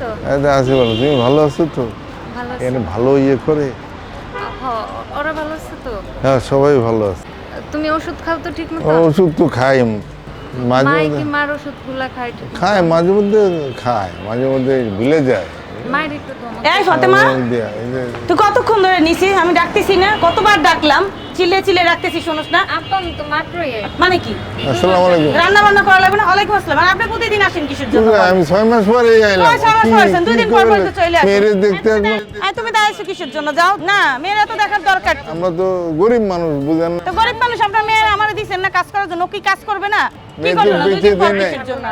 তো আছি? ভালো। তুমি ভালো আছো তো? ভালো এখানে ভালো ইয়ে করে? ওরা ভালো আছে তো? হ্যাঁ সবাই ভালো আছে। তুমি ওষুধ খাও তো ঠিক মতো? ওষুধ তো খাই। মাঝে মধ্যে মার ওষুধগুলা খায় ঠিক খায় মাঝে মধ্যে খায় মাঝে মধ্যে ভুলে যায়। এই ফতেমা ওই দেয়া, এই যে তুই কতক্ষণ ধরে নিছি আমি ডাকতেছি না কতবার ডাকলাম? চিল্লে চিলে রাখতেছি শুনুস না। আপা তো মাত্রই মানে কি? আসসালামু আলাইকুম। রান্না বান্না করা লাগবে না? ওয়ালাইকুম আসসালাম। আর আপনি প্রতিদিন আসেন কিসের জন্য? আমি 6 মাস পরে ছয়- ছয় মাস পরে আসেন, দুই দিন পর পর তো চলে আসেন। মেরে দেখতে? তুমি দাঁড়াইছো কিসের জন্য? যাও। না মেয়েরা তো দেখার দরকার। আমরা তো গরিব মানুষ বুঝেন না। তো গরিব মানুষ আপনার মেয়েরা আমার দিচ্ছেন না কাজ করার জন্য কি কাজ করবে না?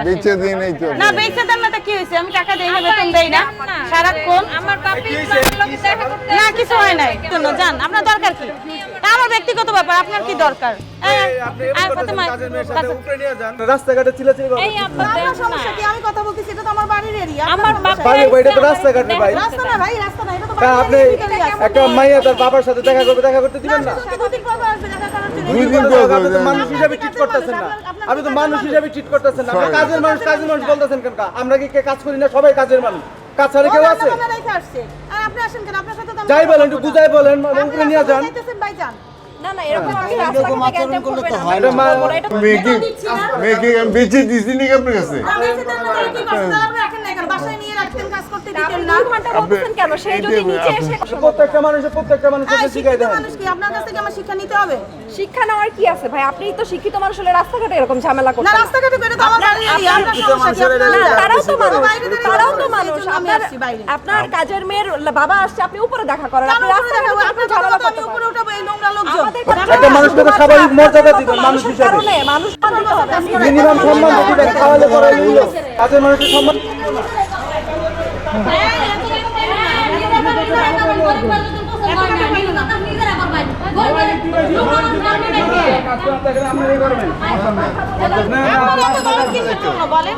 বেঁচে দিন নাই তো। না বেঁচে দেন না তো কি হয়েছে? আমি টাকা দেই না বেতন দেই না। সারাক্ষণ আমার পাপি না কিছু হয় নাই। জন্য জান আপনার দরকার কি? আমার ব্যক্তিগত ব্যাপার আপনার কি দরকার? এই, এই, ফাতেমা, কাছে- রাস্তাঘাটে। এই দেখ সমস্যা কি? আমি কথা বলতেছি এটা তো আমার বাড়ির এরিয়া আমার বাপ বাড়ি বাড়ি, এটা তো রাস্তাঘাটে ভাই। রাস্তা না ভাই রাস্তা না এটা তো বাড়ির আপনি একটা মাইয়া তার বাবার সাথে দেখা করবে দেখা করতে দিবেন না। দুই দিন আপনি তো-। মানুষ হিসাবে ট্রিট করতেছেন না। আপনি তো মানুষ হিসাবে ট্রিট করতেছেন না। আপনি কাজের মানুষ কাজের মানুষ বলতেছেন কেন? আমরা কি কে কাজ করি না? সবাই কাজের মানুষ। কাজ ছাড়া কেউ আছে? বান্না রেখে আসছে। আর আপনি আসেন কেন? আপনার সাথে যাই বলেন একটু বুঝাই বলেন উপরে নিয়ে যান। মা- মেয়েকে মেয়েকে বেঁচে দিছি নাকি আপনার কাছে? করতে দিতেন না। বলতেছেন কেন? সে যদি নিচে আপনি- এসে প্রত্যেকটা মানুষের প্রত্যেকটা মানুষের এই শিখাই দেন। মানুষ কি? আপনার কাছ থেকে আমার শিক্ষা নিতে হবে? শিক্ষা নেওয়ার কি আছে? ভাই আপনি তো শিক্ষিত মানুষ হলে রাস্তাঘাটে এরকম ঝামেলা না, রাস্তাঘাটে বেরো তো আমার তারাও তো মানুষ তারাও তো মানুষ। আপনার আসছি বাইরে। আপনার কাজের মেয়ের বাবা আসছে আপনি উপরে দেখা করেন। আপনি রাস্তাঘাটে দেখাবো? আপনার ঝামেলা করতে উপরে। উঠাবো, এই নোংরা লোকজন। একটা মানুষকে তো স্বাভাবিক মর্যাদা দিবেন মানুষ হিসাবে। মানুষ মিনিমাম সম্মান দিবেন পরে কাজের মানুষের সম্মান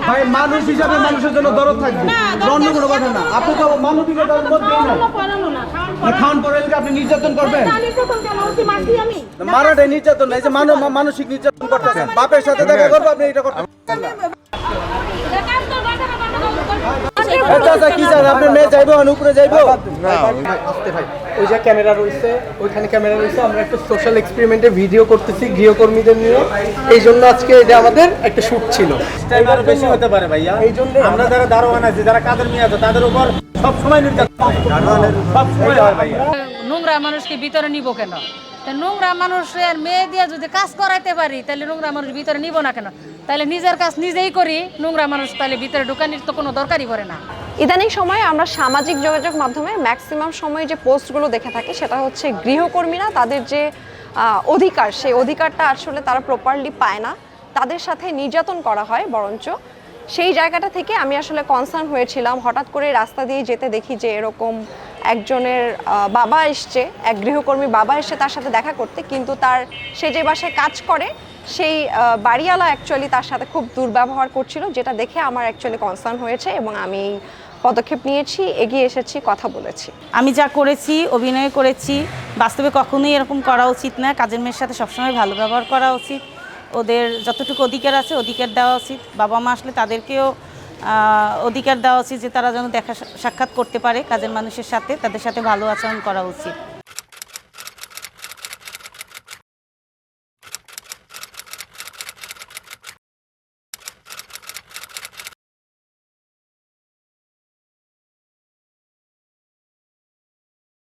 ভাই মানুষ হিসাবে মানুষের জন্য দরদ থাকবে। অন্য কোনো কথা না। আপনি তো মানবিকতার খাওয়ান পরে আপনি নির্যাতন করবেন? মারাটাই নির্যাতন না এই যে মানসিক নির্যাতন করতেছেন। বাপের সাথে দেখা করব আপনি এটা করতে কি চান আপনার মেয়ে যাইবো উপরে যাইবো? আসতে ভাই। ওই যে ক্যামেরা রয়েছে ওইখানে ক্যামেরা রয়েছে। আমরা একটা সোশ্যাল এক্সপেরিমেন্টে ভিডিও করতেছি গৃহকর্মীদের নিয়ে। এই জন্য আজকে এটা আমাদের একটা শুট ছিল। বেশি হতে পারে ভাইয়া। এই জন্য আমরা যারা দারোয়ান আছে যারা মেয়ে আছে তাদের উপর সব সময় নির্যাতন সব সময় হয় ভাইয়া। নোংরা মানুষকে ভিতরে নিব কেন? তা নোংরা মানুষের মেয়ে দিয়ে যদি কাজ করাইতে পারি তাহলে নোংরা মানুষ ভিতরে নিব না কেন? তাহলে নিজের কাজ নিজেই করি নোংরা মানুষ তাহলে ভিতরে ঢুকানির তো কোনো দরকারই পড়ে না। ইদানিং সময়ে আমরা সামাজিক যোগাযোগ মাধ্যমে ম্যাক্সিমাম সময় যে পোস্টগুলো দেখে থাকি, সেটা হচ্ছে গৃহকর্মীরা তাদের যে অধিকার, সেই অধিকারটা আসলে তারা প্রপারলি পায় না। তাদের সাথে নির্যাতন করা হয় বরঞ্চ। সেই জায়গাটা থেকে আমি আসলে কনসার্ন হয়েছিলাম। হঠাৎ করে রাস্তা দিয়ে যেতে দেখি যে এরকম একজনের বাবা এসছে। এক গৃহকর্মী বাবা এসে তার সাথে দেখা করতে, কিন্তু তার, সে যে বাসায় কাজ করে সেই বাড়িওয়ালা অ্যাকচুয়ালি তার সাথে খুব দুর্ব্যবহার করছিল, যেটা দেখে আমার অ্যাকচুয়ালি কনসার্ন হয়েছে এবং আমি পদক্ষেপ নিয়েছি, এগিয়ে এসেছি, কথা বলেছি। আমি যা করেছি, অভিনয় করেছি, বাস্তবে কখনোই এরকম করা উচিত না। কাজের মেয়ের সাথে সবসময় ভালো ব্যবহার করা উচিত। ওদের যতটুকু অধিকার আছে, অধিকার দেওয়া উচিত। বাবা মা আসলে তাদেরকেও অধিকার দেওয়া উচিত যে তারা যেন দেখা সাক্ষাৎ করতে পারে কাজের মানুষের সাথে। তাদের সাথে ভালো আচরণ করা উচিত।